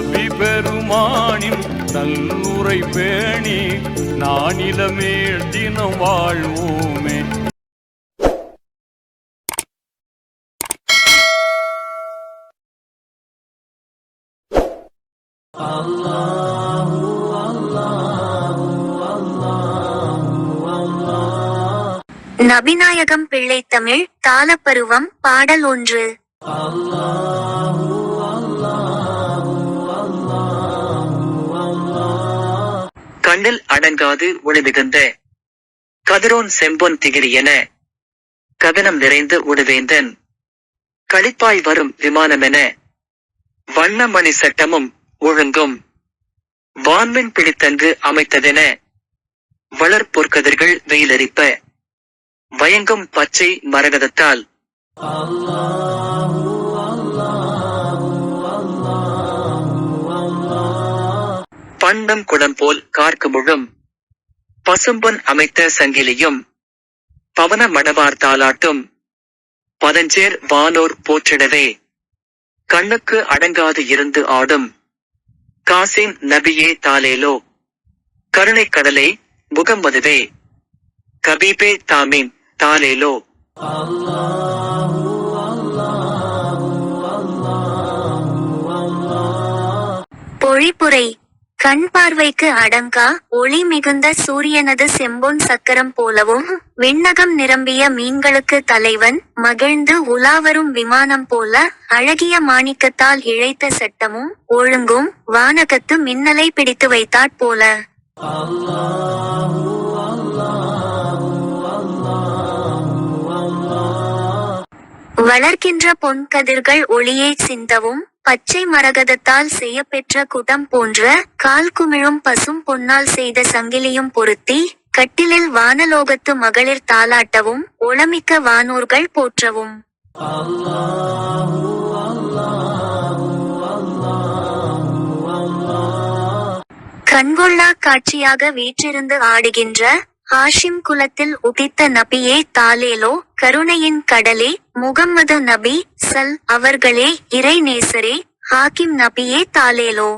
நபி பெருமானின் நல்லுரை பேணி நானிலமே தினம் வாழ்வோமே. நபிநாயகம் பிள்ளைத்தமிழ் தாளப்பருவம் பாடல் ஒன்று. கண்ணில் அடங்காது ஒளிமிகுந்த கதிரோன் செம்பொன் திகிரி என கதனம் நிறைந்த உடுவேந்தன் களிப்பாய் வரும் விமானமென வண்ணமணி சட்டமும் ஒழுங்கும். வான்மின் பிடித்தங்கு அமைத்ததென வளர்ப்பொற்கதிர்கள் வெயிலரிப்ப. வயங்கும் பச்சை மரகதத்தால். பண்டம் குடம் போல் கார்க்கு முழும். பசும்பொன் அமைத்த சங்கிலியும் பவன மடவார் தாலாட்டும் பதஞ்சேர் வானோர் போற்றிடவே கண்ணுக்கு அடங்காது இருந்து ஆடும். காசின் நபியே தாலேலோ கருணை கடலே முகம்மதுவே கபீபே தாமீன் தாலேலோ பொழிப்புரை கண் பார்வைக்கு அடங்கா ஒளி மிகுந்த சூரியனது செம்பொன் சக்கரம் போலவும் விண்ணகம் நிரம்பிய மீன்களுக்கு தலைவன் மகிழ்ந்து உலாவரும் விமானம் போல அழகிய மாணிக்கத்தால் இழைத்த சட்டமும் ஒழுங்கும் வானகத்து மின்னலை பிடித்து வைத்தாற் போல. வளர்க்கின்ற பொன் கதிர்கள் ஒளியை சிந்தவும் பச்சை மரகதத்தால் செய்யப்பெற்ற குடம் போன்ற கால் குமிழும் பசும் பொன்னால் செய்த சங்கிலியும் பொருத்தி கட்டிலில் வானலோகத்து மகளிர் தாளாட்டவும் ஒளமிக்க வானூர்கள் போற்றவும். கண்கொள்ளா காட்சியாக வீற்றிருந்து ஆடுகின்ற ஹாஷிம் குலத்தில் உதித்த நபியே தாலேலோ கருணையின் கடலே முகம்மது நபி சல் அவர்களே இறை நேசரே ஹாக்கிம் நபியே தாலேலோ.